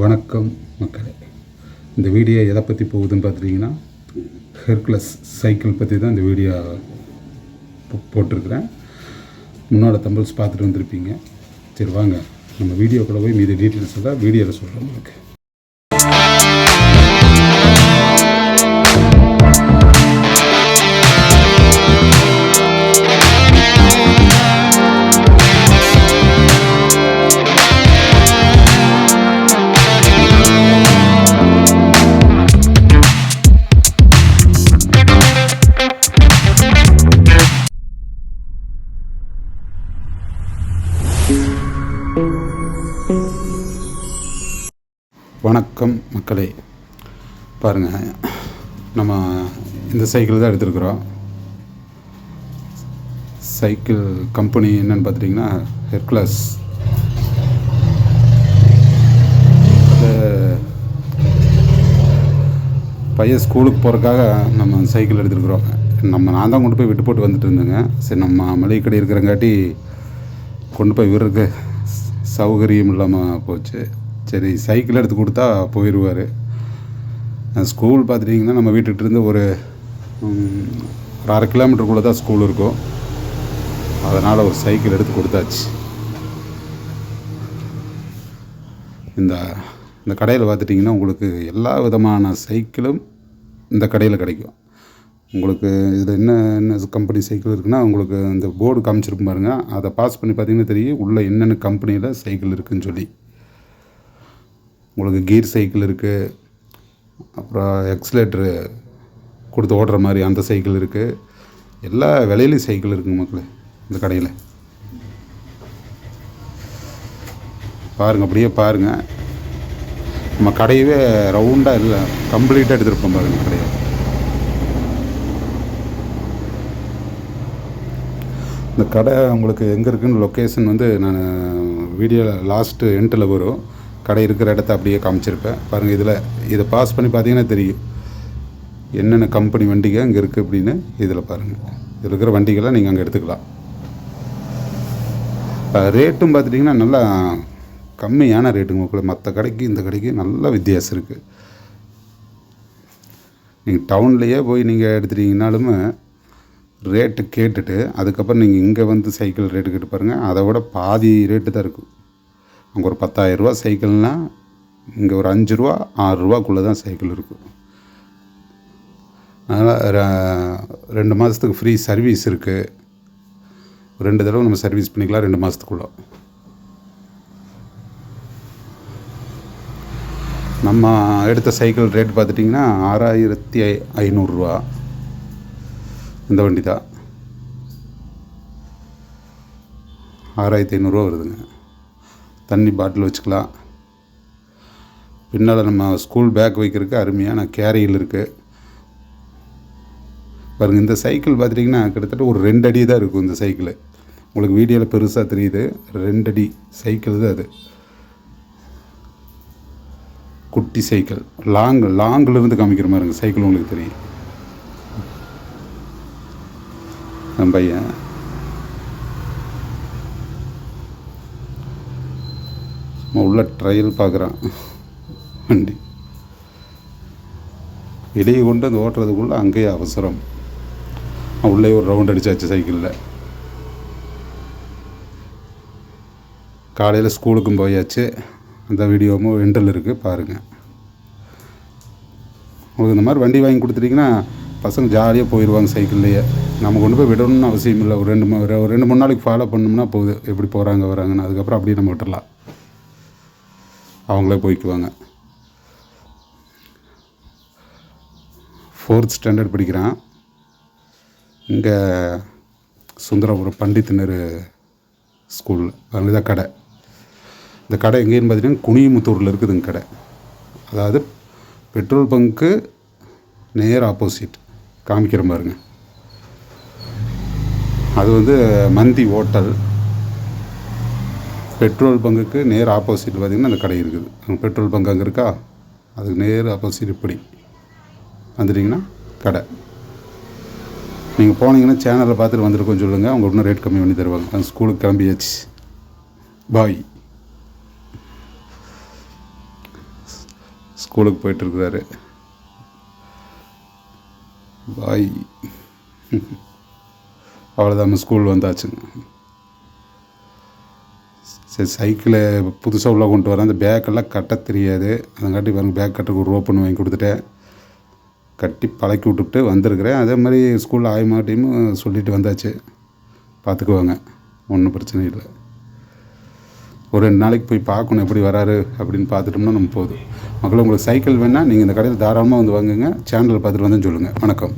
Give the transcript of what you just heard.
வணக்கம் மக்களே. இந்த வீடியோ எதை பற்றி போகுதுன்னு பார்த்துட்டிங்கன்னா ஹெர்குலஸ் சைக்கிள் பற்றி தான் இந்த வீடியோ போட்டிருக்கிறேன். முன்னோட தம்பிள்ஸ் பார்த்துட்டு வந்திருப்பீங்க. சரி வாங்க. நம்ம வீடியோக்குள்ளே போய் மீதி டீட்டெயில்ஸ் எல்லாம் வீடியோவில் சொல்கிறோம் உங்களுக்கு வணக்கம் மக்களே. பாருங்கள் நம்ம இந்த சைக்கிள் தான் எடுத்துருக்குறோம். சைக்கிள் கம்பெனி என்னன்னு பார்த்துட்டிங்கன்னா ஹெர்குலஸ் அது பையன் ஸ்கூலுக்கு போகிறதுக்காக நம்ம சைக்கிள் எடுத்துருக்குறோம். நம்ம நான் தான் கொண்டு போய் விட்டு போட்டு வந்துட்டு இருந்தேங்க. சரி நம்ம மளிகை கடை இருக்கிறங்காட்டி கொண்டு போய் விடுறதுக்கு சௌகரியம் இல்லாமல் போச்சு. சரி சைக்கிள் எடுத்து கொடுத்தா போயிடுவார் ஸ்கூல் பார்த்துட்டிங்கன்னா நம்ம வீட்டுக்கிட்ட இருந்து ஒரு ஒரு அரை கிலோமீட்டருக்குள்ளே தான் ஸ்கூல் இருக்கும். அதனால் ஒரு சைக்கிள் எடுத்து கொடுத்தாச்சு. இந்த இந்த கடையில் பார்த்துட்டிங்கன்னா உங்களுக்கு எல்லா விதமான சைக்கிளும் இந்த கடையில் கிடைக்கும். உங்களுக்கு இதில் என்ன என்ன கம்பெனி சைக்கிள் இருக்குன்னா உங்களுக்கு இந்த போர்டு காமிச்சிருக்கும் பாருங்கள் அதை பாஸ் பண்ணி பார்த்தீங்கன்னா தெரியும் உள்ளே என்னென்ன கம்பெனியில் சைக்கிள் இருக்குதுன்னு சொல்லி. உங்களுக்கு கீர் சைக்கிள் இருக்குது அப்புறம் எக்ஸ்லேட்ரு கொடுத்து ஓடுற மாதிரி அந்த சைக்கிள் இருக்குது எல்லா விலையிலையும் சைக்கிள் இருக்குங்க மக்களே இந்த கடையில். பாருங்கள் அப்படியே பாருங்கள் நம்ம கடையவே ரவுண்டாக இல்லை கம்ப்ளீட்டாக எடுத்துருப்போம் பாருங்கள் கடையை. இந்த கடை உங்களுக்கு எங்கே இருக்குன்னு லொக்கேஷன் வந்து நான் வீடியோவில் லாஸ்ட்டு எண்டில் வரும். கடை இருக்கிற இடத்த அப்படியே காமிச்சிருப்பேன். பாருங்கள் இதில் இதை பாஸ் பண்ணி பார்த்தீங்கன்னா தெரியும். என்னென்ன கம்பெனி வண்டிகள் இங்கே இருக்குது அப்படின்னு இதில் பாருங்கள் இதில் இருக்கிற வண்டிகளை நீங்கள் அங்கே எடுத்துக்கலாம். ரேட்டும் பார்த்துட்டிங்கன்னா நல்லா கம்மியான ரேட்டுங்க உங்களுக்கு மற்ற கடைக்கு இந்த கடைக்கு நல்ல வித்தியாசம் இருக்குது நீங்கள் டவுன்லேயே போய் நீங்கள் எடுத்துட்டீங்கனாலுமே ரேட்டு கேட்டுட்டு அதுக்கப்புறம் நீங்கள் இங்கே வந்து சைக்கிள் ரேட்டு கேட்டு பாருங்கள் அதை விட பாதி ரேட்டு தான் இருக்கும். அங்கே ஒரு பத்தாயிரரூவா சைக்கிள்னால் இங்கே ஒரு அஞ்சு ரூபா ஆறு ரூபாக்குள்ளே தான் சைக்கிள் இருக்கும் அதனால் ரெண்டு மாதத்துக்கு ஃப்ரீ சர்வீஸ் இருக்குது ரெண்டு தடவை நம்ம சர்வீஸ் பண்ணிக்கலாம் ரெண்டு மாதத்துக்குள்ள. நம்ம எடுத்த சைக்கிள் ரேட் பார்த்துட்டிங்கன்னா ஆறாயிரத்தி ஐ ஐநூறுரூவா இந்த வண்டி தான் ஆறாயிரத்தி ஐநூறுரூவா வருதுங்க. தண்ணி பாட்டில் வச்சுக்கலாம். பின்னால் நம்ம ஸ்கூல் பேக் வைக்கிறதுக்கு அருமையான கேரியில் இருக்குது பாருங்கள் இந்த சைக்கிள் பார்த்துட்டிங்கன்னா கிட்டத்தட்ட ஒரு ரெண்டு அடி தான் இருக்கும் இந்த சைக்கிள் உங்களுக்கு வீடியோவில் பெருசாக தெரியுது. ரெண்டு அடி சைக்கிள் தான் அது. குட்டி சைக்கிள் லாங் லாங்கில் இருந்து காமிக்கிற மாதிரி இருக்குது சைக்கிள் உங்களுக்கு தெரியும். நம்ம பையன். உள்ள ட்ரையல் பார்க்குறான். வண்டி. வெளியே கொண்டு வந்து ஓட்டுறதுக்குள்ளே அங்கேயே அவசரம். உள்ளே ஒரு ரவுண்ட் அடிச்சாச்சு சைக்கிளில். காலையில் ஸ்கூலுக்கும் போயாச்சு. அந்த வீடியோவும் வெண்டல் இருக்குது பாருங்கள் உங்களுக்கு இந்த மாதிரி வண்டி வாங்கி கொடுத்துட்டிங்கன்னா பசங்க ஜாலியாக போயிடுவாங்க சைக்கிள்லேயே. நம்ம கொண்டு போய் விடணும்னு அவசியம் இல்லை. ஒரு ரெண்டு ஒரு ரெண்டு மூணு நாளைக்கு ஃபாலோ பண்ணோம்னா போகுது. எப்படி போகிறாங்க வராங்கன்னு. அதுக்கப்புறம் அப்படியே நம்ம விட்டுடலாம் அவங்களே போய்க்குவாங்க. ஃபோர்த் ஸ்டாண்டர்ட் படிக்கிறான். இங்கே சுந்தரபுரம் பண்டித்தினர் ஸ்கூலில் அங்கே தான் கடை. இந்த கடை எங்கேன்னு பார்த்தீங்கன்னா குனியமுத்தூரில் இருக்குதுங்க கடை. அதாவது பெட்ரோல் பங்க்கு நேர் ஆப்போசிட் காமிக்கிற பாருங்க. அது வந்து மந்தி ஹோட்டல் பெட்ரோல் பங்குக்கு நேர் ஆப்போசிட் பார்த்திங்கன்னா அந்த கடை இருக்குது. அங்கே பெட்ரோல் பங்கு அங்கே இருக்கா? அதுக்கு நேர் ஆப்போசிட் இப்படி. வந்துட்டிங்கன்னா கடை. நீங்கள் போனீங்கன்னா சேனலில் பார்த்துட்டு வந்திருக்கோன்னு சொல்லுங்கள் அவங்க இன்னும் ரேட் கம்மி பண்ணி தருவாங்க. அந்த ஸ்கூலுக்கு கிளம்பியாச்சு. பாய். ஸ்கூலுக்கு போயிட்டுருக்குறாரு பாய். அவ்வளோதான் நம்ம ஸ்கூல் வந்தாச்சுங்க. சரி சைக்கிளை புதுசாக உள்ளே கொண்டு வரேன். அந்த பேக்கெல்லாம் கட்ட தெரியாது. அதங்காட்டி பாருங்க பேக் கட்டுறதுக்கு ஒரு ரோப்பன் வாங்கி கொடுத்துட்டேன். கட்டி பழக்கி விட்டுட்டு வந்திருக்கிறேன். அதே மாதிரி ஸ்கூலில் ஆயமாட்டையும் சொல்லிட்டு வந்தாச்சு. பார்த்துக்குவாங்க. ஒன்றும் பிரச்சனை இல்லை. ஒரு ரெண்டு நாளைக்கு போய் பார்க்கணும் எப்படி வராரு அப்படின்னு பார்த்துட்டோம்னா நம்ம போதும். மக்கள் உங்களுக்கு சைக்கிள் வேணால் நீங்கள் இந்த கடையில் தாராளமாக வந்து வாங்குங்க. சேனல் பார்த்துட்டு வந்து சொல்லுங்கள் வணக்கம்.